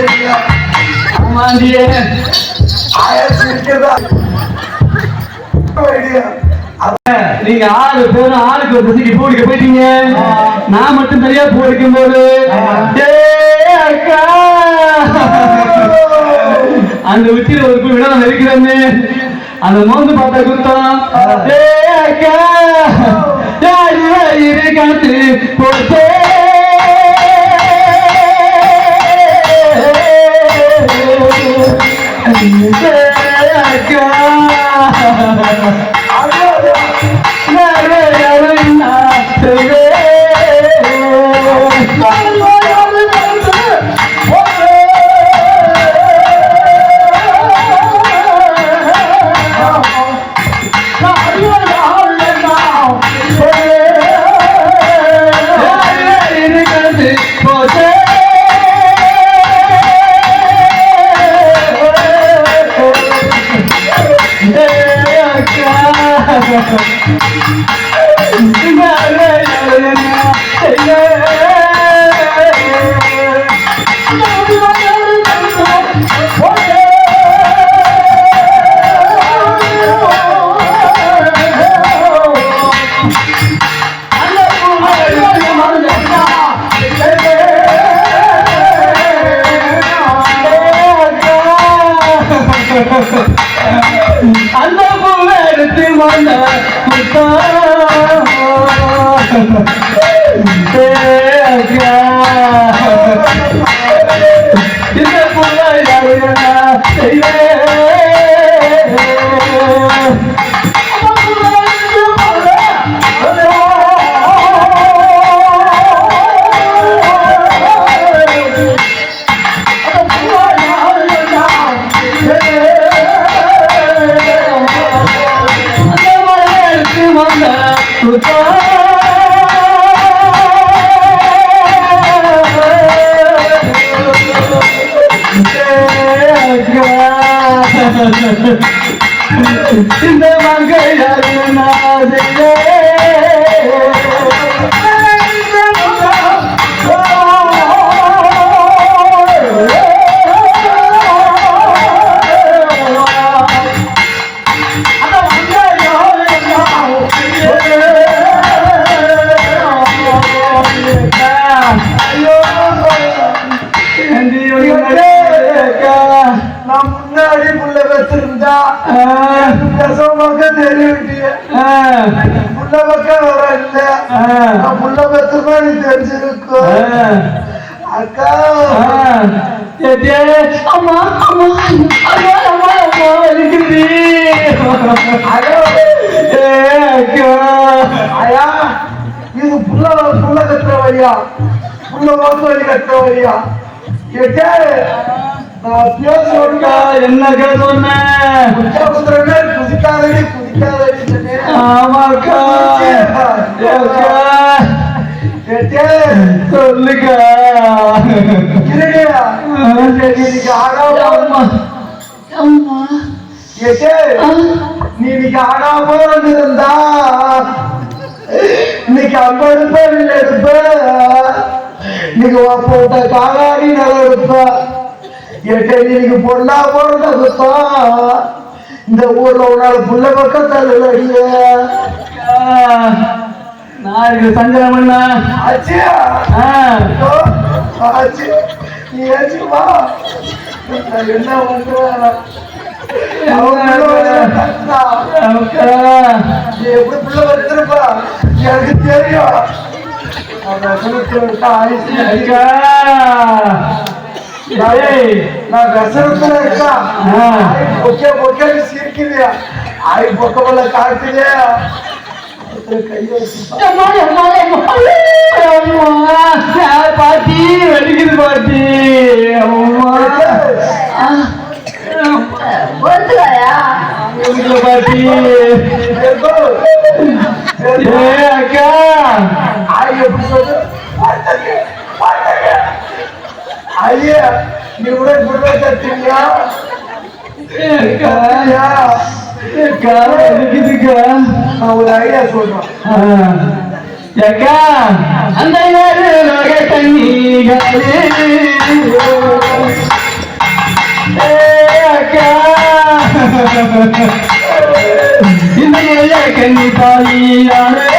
Idea. நீங்க ஆறு பேரும் ஆளுக்கு ஒரு திசைக்கு பூடிக்க போயிட்டீங்க. நான் மட்டும் தனியா பூடிக்கும் போது அந்த உச்சியில ஒரு குழு விட இருக்கிறேன்னு அந்த மோந்து பார்த்தா குத்தம் அக்கா. காத்து போச்சே டேய் அக்கா இந்த மங்கள் நான் புள்ள பத்திரமா நீ தெரிஞ்சிருக்கும் அக்கா. அம்மா அம்மா அம்மா அம்மா அம்மா இருக்குது ஐயோ இது புள்ள புள்ள கட்டுற வழியா? புள்ள வாச வழி கட்டுற வழியா? எட்டே நான் பேசுறேன்டா என்னக்கா சொன்ன? குதிரமே குதிக்காதடி நீங்க சொன்னேன் ஆமாக்கா இன்னைக்கு எட்டே நீ இன்னைக்கு போட்ட நல்லா பொண்ணா போறத சுத்தம் இந்த ஊர்ல உன்னால புள்ள பக்கத்தில் அடிய நான் இருக்கு சங்கரம் பண்ணா ஆச்சியா ஆ. ஓ, ஆச்சி. நீ ஆச்சி வா. என்ன எனக்கு தெரியும். பாட்டி வலிக்குது பாட்டி பாட்டி அவங்க ஐடியா சொல்றான் எக்கா அந்த தண்ணி இந்த கண்ணி தாலியாரே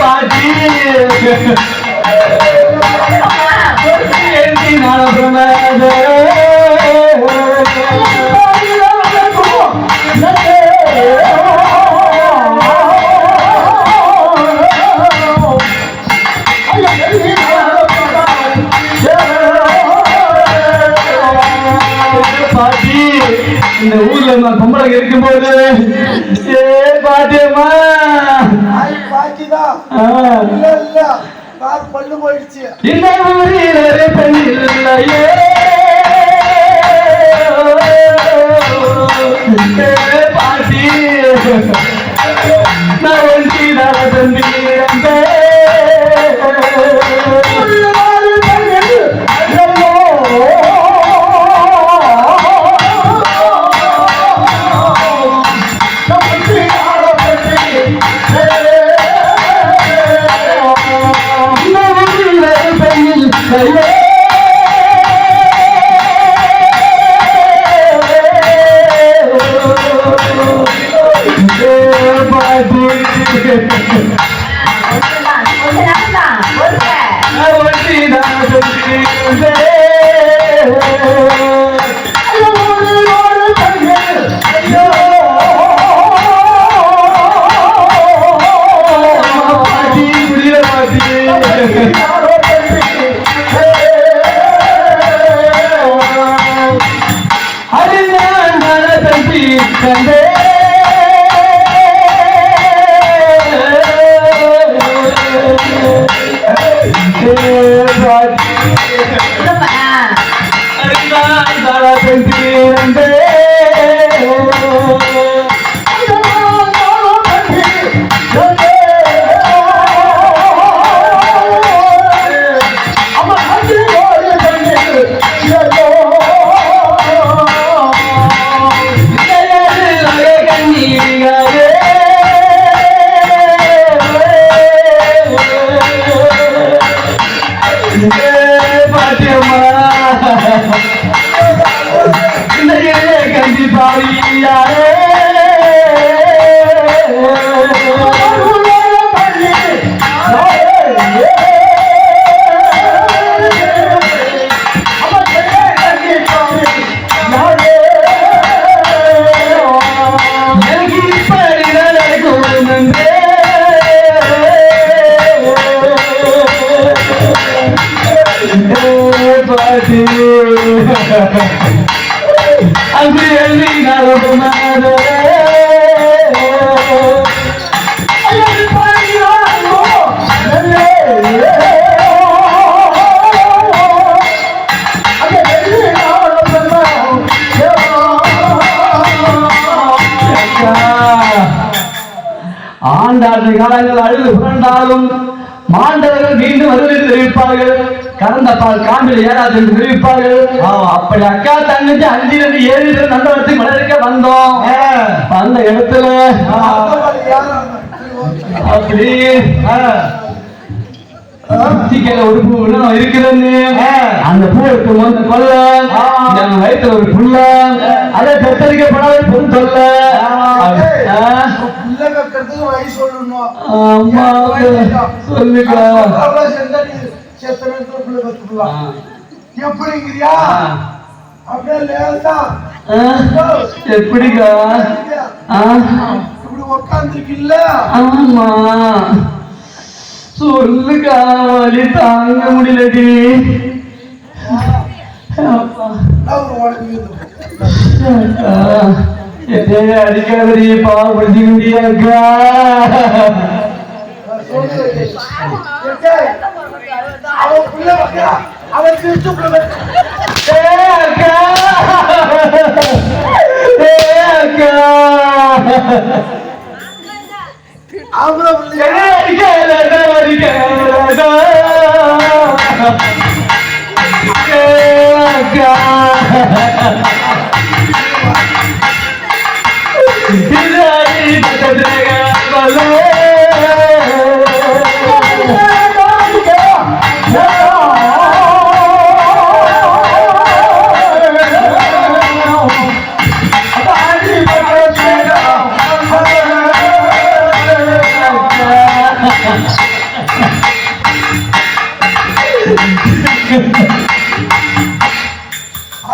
பாட்டி பொம்பளை இருக்கும்போது ஏ பாட்டியம்மா. கால் பல்லு போயிடுச்சு. அங்கு எழுதி நடமாதே ஆண்டாண்டு காலங்கள் அழுது புரண்டாலும் மாண்டவர்கள் மீண்டும் வருவதை தெரிவிப்பார்கள் கறந்த பால் காம்பில் ஏறாது என்று தெரிவிப்பார்கள் அப்படி அக்கா தங்கச்சி அஞ்சு ரெண்டு ஏழு நந்தவரத்துக்கு மலர்க்க வந்தோம் அந்த இடத்துல அப்படி சிக்கல ஒரு பூ இன்னும் இருக்குதுன்னு அந்த பூ எடுத்து வந்து கொல்ல என் வயிற்றுல ஒரு புள்ள அதை பெற்றெடுக்கப்படாத பொன் சொல்ல செத்த நேரத்துல புள்ள கத்துக்கலாம் எப்படிங்கிறியா அப்படியே லேசா. எப்படிக்கா இப்படி உட்காந்துருக்கில்ல ஆமா. சொல்லுக்கா வலி தாங்க முடியலடி. என்னைய அடிக்காதடி பாவப்படுத்தி முடியாக்கா அவன் பிள்ளை வைக்கிறான் அவன் திருச்சு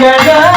yeah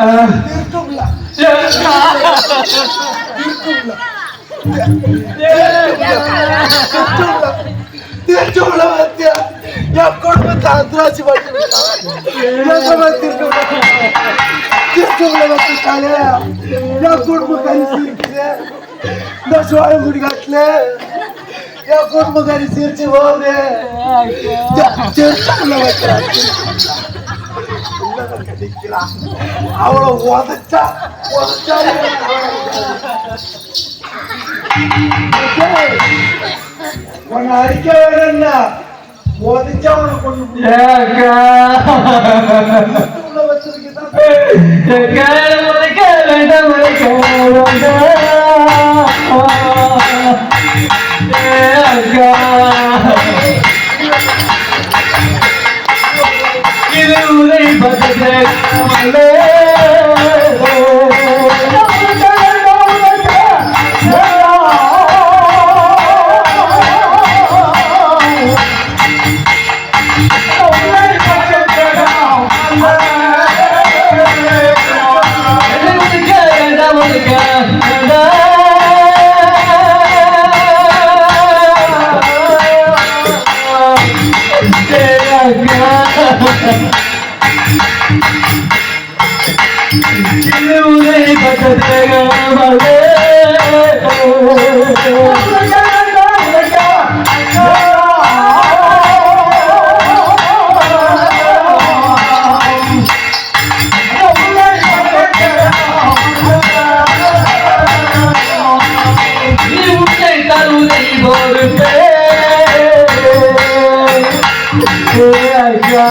இருக்குதா? ஆ. திருட்டு பிள்ளை. திருட்டு பிள்ளை பார்த்தியா? என் குடும்பத்தை அந்தராசி பண்ணி விட்டான். எங்கம்மா திருட்டு பிள்ளை? திருட்டு பிள்ளை பார்த்துட்டாலே, என் குடும்பம் கரிசி இருக்குது. இந்த சோழங்குடி காட்டுல என் குடும்பம் போகுது வைக்கிறான் அவளை உதச்சா உதச்சா உன்னை அடிக்க வேணும்னா உதச்சா உன்னை கொண்டு உள்ள இது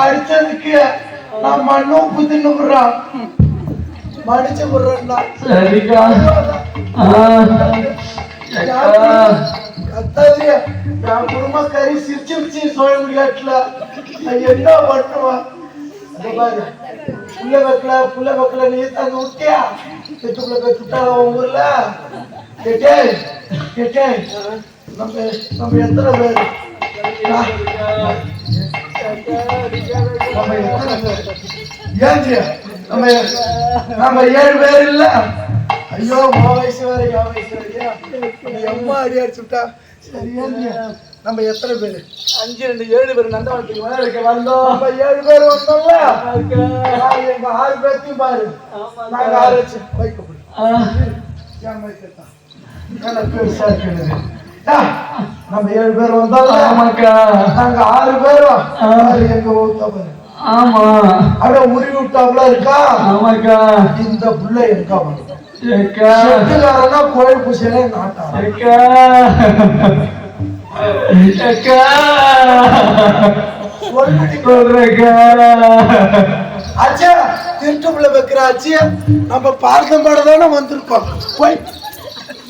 அடிச்சதுக்கு நான் மண்ணு உப்பு தின்னு விடுறான் மடிச்சு விடுறேன்னா சரிக்கா. ஆ, அக்கா. கத்தாது என் குடும்பக்காரி சிரிச்சு சிரிச்சு சோழ முடியாட்டுல. நான் என்ன பண்ணுவேன் புள்ள வைக்கல புள்ள வைக்கல நீ தங்க விட்டியா புள்ள பெத்துட்டா உன் ஊர்ல? கேட்டே கேட்டே. நம்ம நம்ம எத்தனை பேர்? நம்ம எத்தனை பேர் ஏன் நம்ம நம்ம ஏழு பேர் இல்ல ஐயோ மா வயசு வேற அம்மா அடி அடிச்சுட்டா சரி ஏந்தியா நம்ம எத்தனை பேர் அஞ்சு ரெண்டு ஏழு பேர் நல்ல வளர்க்க வந்தோம் நம்ம ஏழு பேர் வந்தோம்ல எங்க ஆறு பேர்த்தையும் பாரு நாங்க ஆறு வச்சு வைக்கப்படும் போடு ஆ, நல்லா பெருசா இருக்கிறது நம்ம ஏழு பேர் வந்தோம்ல ஆமாக்கா நாங்க ஆறு பேரும் பாரு, எங்க ஊத்த பாரு. ஆமா. அட உருவி விட்டாப்ல இருக்கா? ஆமாக்கா. இந்த புள்ள இருக்கா கோயில் பூசையில சொல்றேக்கா. அச்சா திருட்டுப்புல வைக்கிற அச்சியா நம்ம பார்த்த மாட தானே வந்திருக்கோம். போய்.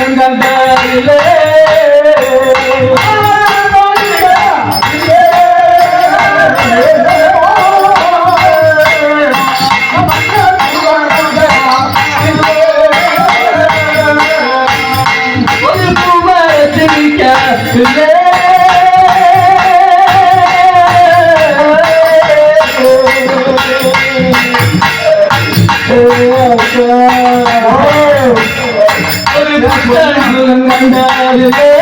ಮುಂದೆ சுரங்கத்திலே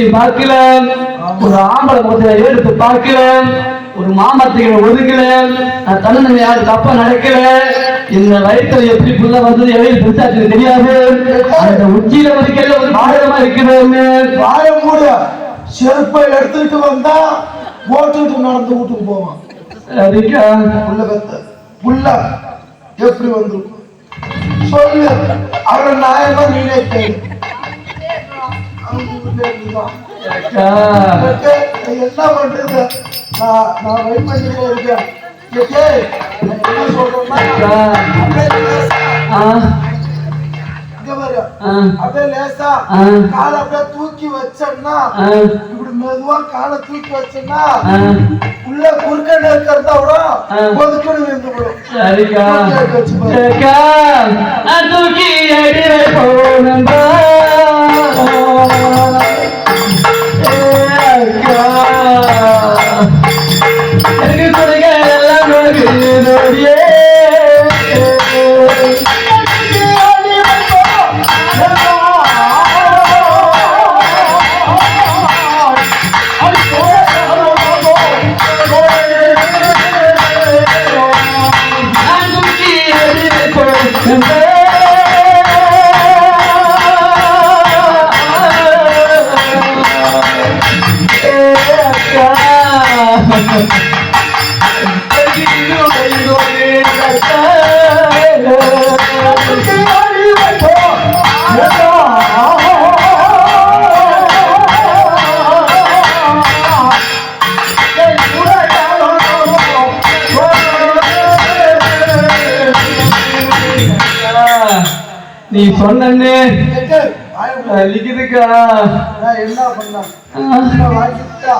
முகத்தை பார்க்கல ஒரு ஆம்பளை முகத்தை எடுத்து பார்க்கல ஒரு மாமத்துகளை ஒதுக்கல நான் தன்னந்தனை யாரும் தப்பா நடக்கல இந்த வயிற்றுல எப்படி புள்ள வந்தது எவையில் பெருசாச்சு தெரியாது. அந்த உச்சியில வரைக்கல ஒரு பாடகமா இருக்குதுன்னு வாழ மூட. செருப்பை எடுத்துட்டு வந்தா ஓட்டுட்டு நடந்து வீட்டுக்கு போவான். சரிக்கா புள்ள பெத்த புள்ள எப்படி வந்திருக்கும்? சொல்லு. அவரை நியாயமா நீனே கேளு என்ன பண்றது நான் நான் வெயிட் பண்ணிட்டே இருக்கேன் என்ன சொல்றேன்னா அப்படியே லேசா. காலை அப்படியே தூக்கி வச்சேன்னா இப்படி மெதுவா காலை தூக்கி வச்சேன்னா உள்ள குறுக்க இருக்கிறத விட. ஒதுக்கணும் இருந்து விடும் சரிக்கா தூக்கி போனம்பா எனக்கு சொன்னே நான் என்ன வாங்கிட்டா?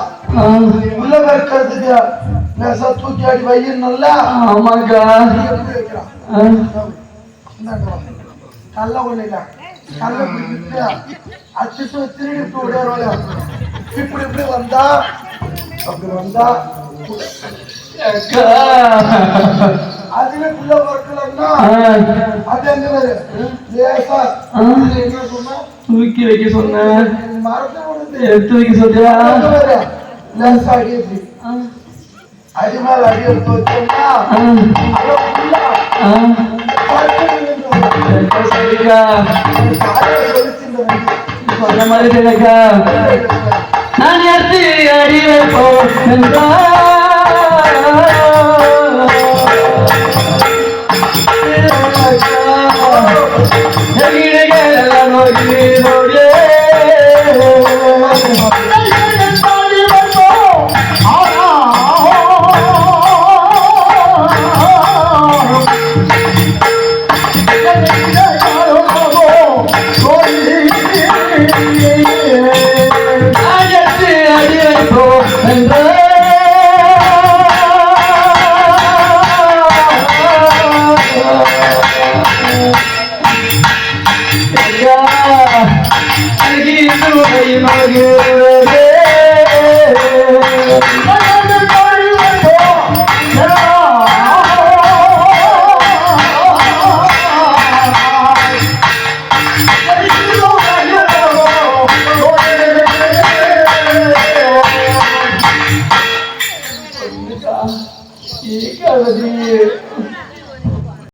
உள்ள இருக்கிறதுக்கு லேசா தூக்கி அடி வையும் நல்லா ஆமாக்கா. கல்ல ஒண்ணுல கல்ல அச்சுட்டு திருடிட்டு விடுவாங்க இப்படி இப்படி வந்தா அப்படி வந்தா அதுவே புள்ள ஆ. அது எங்க லேசா தூக்கி வைக்க சொன்னேன் எடுத்து வைக்க சொல்றியா? எங்க அடி எடுத்து வச்சோம்னா சொன்ன மாதிரி சரிக்கா நான் எடுத்து அடி வைப்போம் எடுத்து